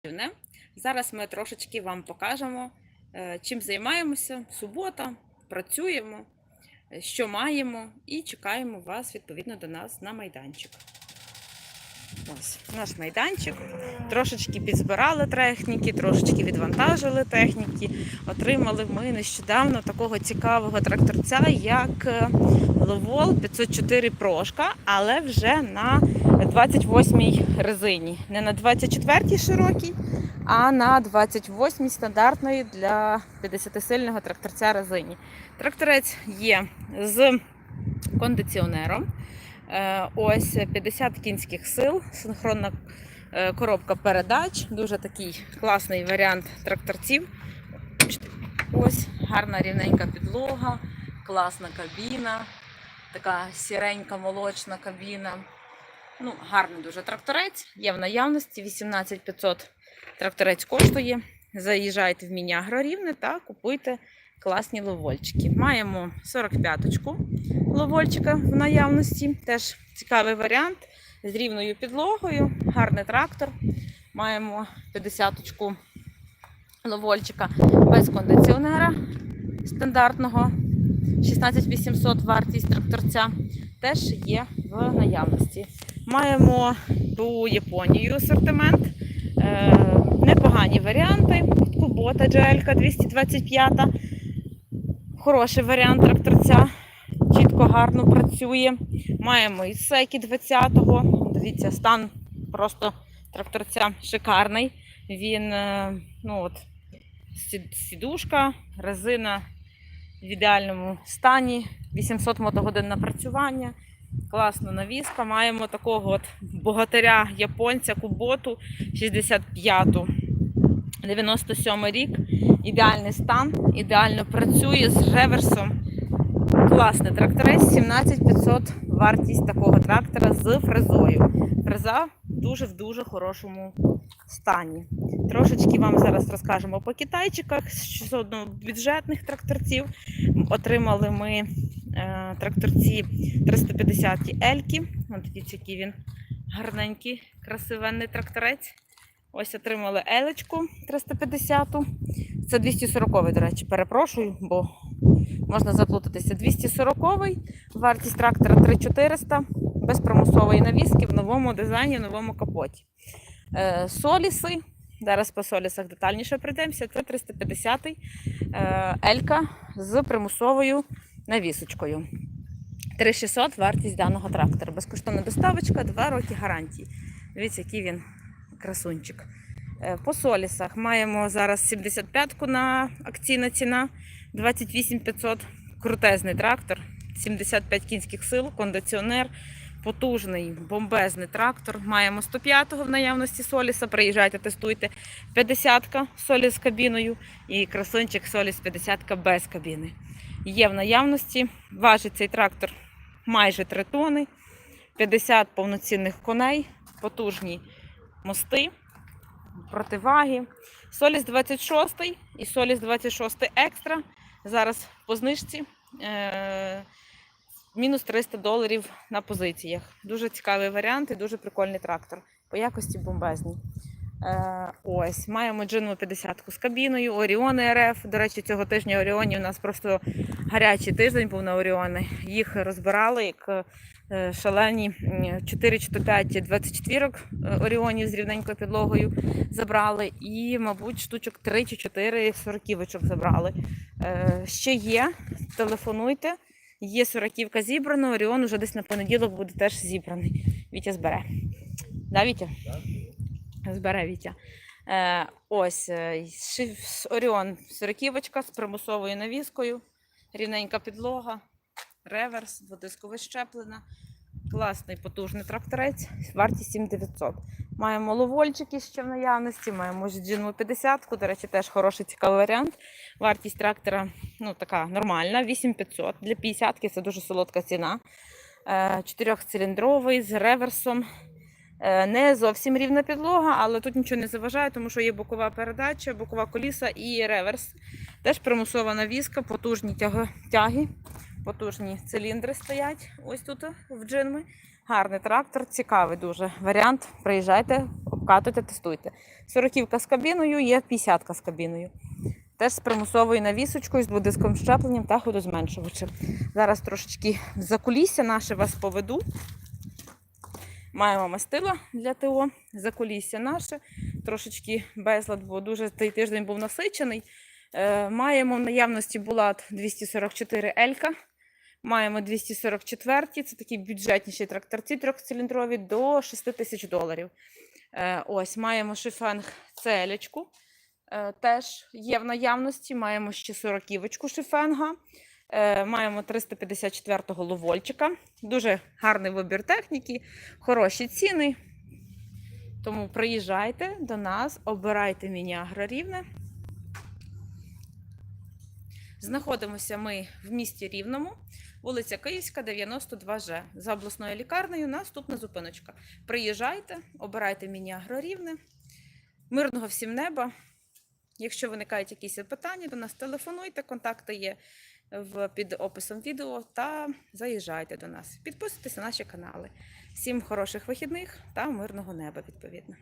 активне. Зараз ми трошечки вам покажемо, е, чим займаємося. Субота, працюємо, е, що маємо, і чекаємо вас відповідно до нас на майданчик. Ось наш майданчик. Трошечки підзбирали техніки, трошечки відвантажили техніки. Отримали ми нещодавно такого цікавого тракторця, як е, Ловол 504 Прошка, але вже на 28-й резині. Не на 24-й широкій, а на 28-й стандартної для 50-сильного тракторця резині. Тракторець є з кондиціонером. Е, Ось 50 кінських сил, синхронна е, коробка передач. Дуже такий класний варіант тракторців. Ось гарна рівненька підлога, класна кабіна, така сіренька молочна кабіна. Ну, гарний дуже тракторець. Є в наявності 18500 тракторець коштує. Заїжджайте в Мінягро Рівне та купуйте класні ловольчики. Маємо 45-ку ловольчика в наявності. Теж цікавий варіант з рівною підлогою. Гарний трактор. Маємо 50-ку ловольчика без кондиціонера стандартного. 16800 вартість тракторця теж є в наявності. Маємо ту Японію асортимент. Е, непогані варіанти. Кубота GL 225. Хороший варіант тракторця. Чітко, гарно працює. Маємо і секі 20-го. Дивіться, стан просто тракторця шикарний. Він, е, ну от, сідушка, резина в ідеальному стані, 800 мотогодин напрацювання, класна навіска. Маємо такого от богатиря японця Куботу 65-ту. 97 рік, ідеальний стан, ідеально працює з реверсом. Класний тракторець, 17500 вартість такого трактора з фрезою. Фреза дуже в дуже хорошому стані. Трошечки вам зараз розкажемо по китайчиках з одного бюджетних тракторців. Отримали ми е, тракторці 350 Ельки. Дивіться, який він гарненький, красивенний тракторець. Ось отримали Елечку 350. Це 240-й, до речі, перепрошую, бо можна заплутатися. 240-й, вартість трактора 3400 без примусової навіски в новому дизайні, в новому капоті. Е, Соліси. Зараз по солісах детальніше прийдемося. Це 350 е, Елька з примусовою навісочкою. 3600 вартість даного трактора. Безкоштовна доставочка, 2 роки гарантії. Дивіться, який він красунчик. Е, По солісах маємо зараз 75-ку на акційна ціна, 28500 крутезний трактор, 75 кінських сил, кондиціонер, потужний бомбезний трактор. Маємо 105-го в наявності соліса. Приїжджайте, тестуйте. 50-ка соліс з кабіною і красунчик соліс 50-ка без кабіни. Є в наявності. Важить цей трактор майже 3 тони, 50 повноцінних коней, потужні мости, противаги. Соліс 26 і Соліс 26 екстра. Зараз по знижці. Е- мінус 300 доларів на позиціях. Дуже цікавий варіант і дуже прикольний трактор. По якості бомбезний. Е, ось, маємо джинну 50 з кабіною, Оріони РФ. До речі, цього тижня Оріоні у нас просто гарячий тиждень був на Оріони. Їх розбирали як е, шалені 4 чи 5 24 Оріонів з рівненькою підлогою забрали. І, мабуть, штучок 3 чи 4 сороківочок забрали. Е, ще є, телефонуйте. Є сороківка зібрана, Оріон уже десь на понеділок буде теж зібраний. Вітя збере. Да, Вітя? Збере Вітя. Е, ось е, Оріон сороківочка з примусовою навіскою, рівненька підлога, реверс, дводискове щеплена. Класний потужний тракторець, вартість 7900. Маємо ловольчики ще в наявності, маємо джинму 50, до речі, теж хороший цікавий варіант. Вартість трактора ну, така нормальна, 8500. Для 50 це дуже солодка ціна. Е, Чотирьохциліндровий з реверсом. Е, Не зовсім рівна підлога, але тут нічого не заважає, тому що є бокова передача, бокова коліса і реверс. Теж примусова навіска, потужні тяги, потужні циліндри стоять ось тут в джинми. Гарний трактор, цікавий дуже варіант. Приїжджайте, прокатуйте, тестуйте. Сороківка з кабіною, є 50-ка з кабіною. Теж з примусовою навісочкою, з дводисковим щепленням та ходозменшувачем. Зараз трошечки за кулісся наше вас поведу. Маємо мастила для ТО, за кулісся наше. Трошечки безлад, бо дуже цей тиждень був насичений. Е, маємо в наявності Булат 244 Елька. Маємо 244, це такі бюджетніші тракторці трьохциліндрові до 6 тисяч доларів. Е, ось маємо шифенг целечку. Е, теж є в наявності. Маємо ще 40-ківочку шифенга. Е, маємо 354-го ловольчика. Дуже гарний вибір техніки, хороші ціни. Тому приїжджайте до нас, обирайте міні агрорівне. Знаходимося ми в місті Рівному, вулиця Київська, 92Ж. За обласною лікарнею наступна зупиночка. Приїжджайте, обирайте міні-агрорівне. Мирного всім неба. Якщо виникають якісь питання, до нас телефонуйте, контакти є в, під описом відео та заїжджайте до нас. Підписуйтесь на наші канали. Всім хороших вихідних та мирного неба, відповідно.